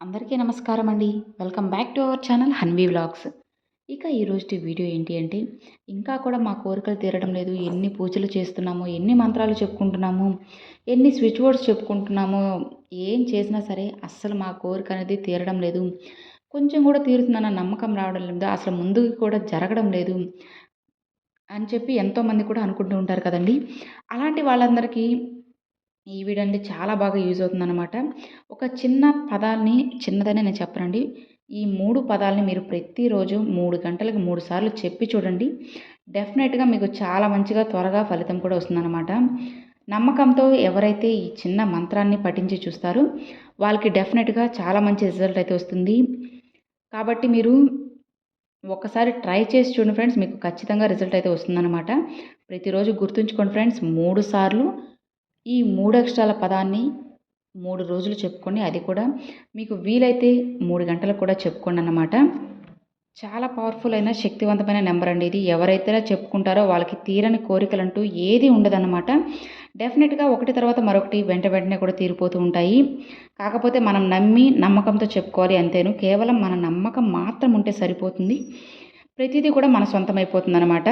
అందరికీ నమస్కారం అండి. Welcome back to our channel Hanvi vlogs. ఇక ఈరోజు వీడియో ఏంటి అంటే ఇంకా కూడా మా కోరికలు తీరడం లేదు. ఎన్ని పూజలు చేస్తున్నాము ఎన్ని మంత్రాలు చెప్పుకుంటున్నాము ఎన్ని స్విచ్ బోర్డ్స్ చెప్పుకుంటున్నాము ఏం చేసినా సరే అస్సలు మా కోరిక అనేది తీరడం లేదు. కొంచెం కూడా తీరుతుందన్న నమ్మకం రావడం లేదు. అసలు ముందుకు కూడా జరగడం లేదు అని చెప్పి ఎంతోమంది కూడా అనుకుంటూ ఉంటారు కదండి. అలాంటి వాళ్ళందరికీ ఈ వీడియో అంటే చాలా బాగా యూజ్ అవుతుందన్నమాట. ఒక చిన్న పదాన్ని చిన్నదనే నేను చెప్పనండి. ఈ మూడు పదాలని మీరు ప్రతిరోజు మూడు గంటలకు మూడు సార్లు చెప్పి చూడండి. డెఫినెట్గా మీకు చాలా మంచిగా త్వరగా ఫలితం కూడా వస్తుందన్నమాట. నమ్మకంతో ఎవరైతే ఈ చిన్న మంత్రాన్ని పఠించి చూస్తారో వాళ్ళకి డెఫినెట్గా చాలా మంచి రిజల్ట్ అయితే వస్తుంది. కాబట్టి మీరు ఒకసారి ట్రై చేసి చూడండి ఫ్రెండ్స్ మీకు ఖచ్చితంగా రిజల్ట్ అయితే వస్తుందన్నమాట. ప్రతిరోజు గుర్తుంచుకోండి ఫ్రెండ్స్ మూడు సార్లు ఈ మూడు అక్షరాల పదాన్ని మూడు రోజులు చెప్పుకోండి. అది కూడా మీకు వీలైతే మూడు గంటలకు కూడా చెప్పుకోండి అన్నమాట. చాలా పవర్ఫుల్ అయిన శక్తివంతమైన నెంబర్ అండి ఇది. ఎవరైతే చెప్పుకుంటారో వాళ్ళకి తీరని కోరికలు అంటూ ఏది ఉండదన్నమాట. డెఫినెట్గా ఒకటి తర్వాత మరొకటి వెంట వెంటనే కూడా తీరిపోతూ ఉంటాయి. కాకపోతే మనం నమ్మి నమ్మకంతో చెప్పుకోవాలి అంతేను. కేవలం మన నమ్మకం మాత్రం ఉంటే సరిపోతుంది. ప్రతిదీ కూడా మన సొంతమైపోతుంది అనమాట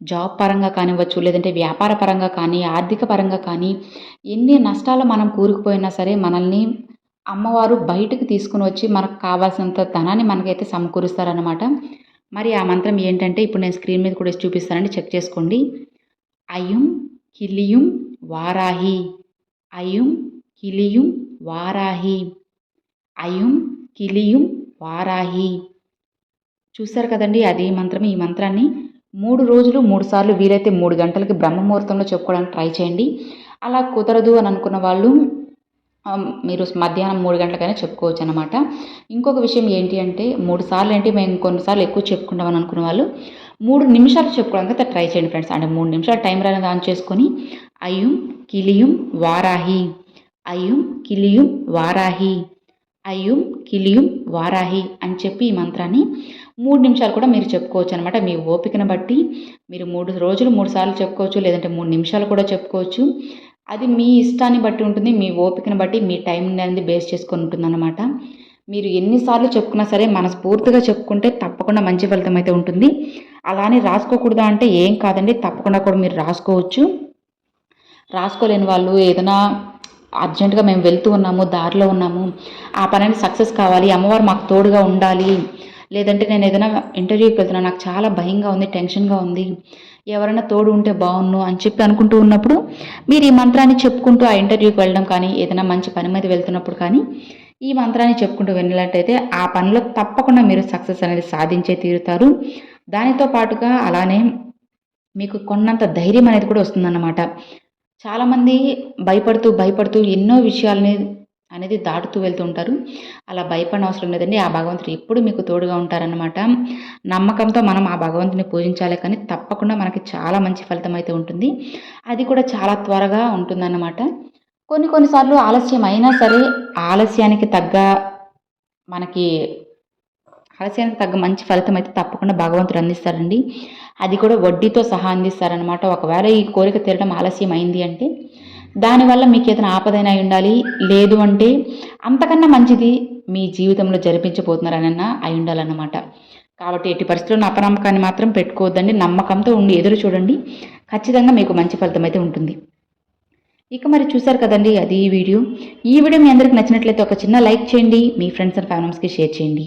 జాబ్ పరంగా కానివ్వచ్చు లేదంటే వ్యాపార పరంగా కానీ ఆర్థిక పరంగా కానీ ఎన్ని నష్టాలు మనం కూరుకుపోయినా సరే మనల్ని అమ్మవారు బయటకు తీసుకుని వచ్చి మనకు కావాల్సినంత ధనాన్ని మనకైతే సమకూరుస్తారనమాట మరి ఆ మంత్రం ఏంటంటే ఇప్పుడు నేను స్క్రీన్ మీద కూడా చూపిస్తానండి చెక్ చేసుకోండి. అయుం కిలియుం వారాహి. అయుం కిలియుం వారాహి. అయుం కిలియుం వారాహి. చూస్తారు కదండి అది మంత్రం ఈ మంత్రాన్ని. మూడు రోజులు మూడు సార్లు వీలైతే మూడు గంటలకి బ్రహ్మముహూర్తంలో చెప్పుకోవడానికి ట్రై చేయండి. అలా కుదరదు అని అనుకున్న వాళ్ళు మీరు మధ్యాహ్నం మూడు గంటలకైనా చెప్పుకోవచ్చు అనమాట ఇంకొక విషయం ఏంటి అంటే మూడు సార్లు ఏంటి మేము కొన్నిసార్లు ఎక్కువ చెప్పుకుంటామని అనుకున్న వాళ్ళు మూడు నిమిషాలు చెప్పుకోవడానికి అయితే ట్రై చేయండి ఫ్రెండ్స్. అంటే మూడు నిమిషాలు టైం రాని ఆన్ చేసుకొని అయ్యం కిలియం వారాహి అయ్యం కిలియం వారాహి అయ్యుం కిలియుం వారాహి అని చెప్పి ఈ మంత్రాన్ని మూడు నిమిషాలు కూడా మీరు చెప్పుకోవచ్చు అనమాట మీ ఓపికను బట్టి మీరు మూడు రోజులు మూడు సార్లు చెప్పుకోవచ్చు లేదంటే మూడు నిమిషాలు కూడా చెప్పుకోవచ్చు. అది మీ ఇష్టాన్ని బట్టి ఉంటుంది మీ ఓపికను బట్టి మీ టైం అనేది బేస్ చేసుకొని ఉంటుందన్నమాట మీరు ఎన్నిసార్లు చెప్పుకున్నా సరే మనస్ఫూర్తిగా చెప్పుకుంటే తప్పకుండా మంచి ఫలితం అయితే ఉంటుంది. అలానే రాసుకోకూడదా అంటే ఏం కాదండి తప్పకుండా కూడా మీరు రాసుకోవచ్చు. రాసుకోలేని వాళ్ళు ఏదైనా అర్జెంటుగా మేము వెళ్తూ ఉన్నాము దారిలో ఉన్నాము. ఆ పని సక్సెస్ కావాలి. అమ్మవారు మాకు తోడుగా ఉండాలి. లేదంటే నేను ఏదైనా ఇంటర్వ్యూకి వెళ్తున్నాను నాకు చాలా భయంగా ఉంది టెన్షన్గా ఉంది. ఎవరైనా తోడు ఉంటే బాగున్ను అని చెప్పి అనుకుంటూ ఉన్నప్పుడు మీరు ఈ మంత్రాన్ని చెప్పుకుంటూ ఆ ఇంటర్వ్యూకి వెళ్ళడం కానీ ఏదైనా మంచి పని మీద వెళ్తున్నప్పుడు కానీ ఈ మంత్రాన్ని చెప్పుకుంటూ వెళ్ళినట్టయితే ఆ పనిలో తప్పకుండా మీరు సక్సెస్ అనేది సాధించే తీరుతారు. దానితో పాటుగా అలానే మీకు కొన్నంత ధైర్యం అనేది కూడా వస్తుందన్నమాట. చాలామంది భయపడుతూ భయపడుతూ ఎన్నో విషయాలని అనేది దాటుతూ వెళ్తూ ఉంటారు. అలా భయపడిన అవసరం లేదండి. ఆ భగవంతుడు ఎప్పుడు మీకు తోడుగా ఉంటారనమాట నమ్మకంతో మనం ఆ భగవంతుని పూజించాలి కానీ తప్పకుండా మనకి చాలా మంచి ఫలితం అయితే ఉంటుంది. అది కూడా చాలా త్వరగా ఉంటుందన్నమాట. కొన్ని కొన్నిసార్లు ఆలస్యం అయినా సరే ఆలస్యానికి తగ్గ మనకి ఆలస్యానికి తగ్గ మంచి ఫలితం అయితే తప్పకుండా భగవంతుడు అందిస్తారండి అది కూడా వడ్డీతో సహా అందిస్తారనమాట ఒకవేళ ఈ కోరిక తీరడం ఆలస్యం అయింది అంటే దానివల్ల మీకు ఏదైనా ఆపదైనా ఉండాలి. లేదు అంటే అంతకన్నా మంచిది మీ జీవితంలో జరిపించబోతున్నారనన్నా అయి ఉండాలన్నమాట. కాబట్టి ఎట్టి పరిస్థితుల్లో అపనమ్మకాన్ని మాత్రం పెట్టుకోవద్దండి. నమ్మకంతో ఉండి ఎదురు చూడండి. ఖచ్చితంగా మీకు మంచి ఫలితం అయితే ఉంటుంది. ఇక మరి చూసారు కదండి అది ఈ వీడియో. ఈ వీడియో మీ అందరికి నచ్చినట్లయితే ఒక చిన్న లైక్ చేయండి. మీ ఫ్రెండ్స్ అండ్ ఫ్యామిలీస్కి షేర్ చేయండి.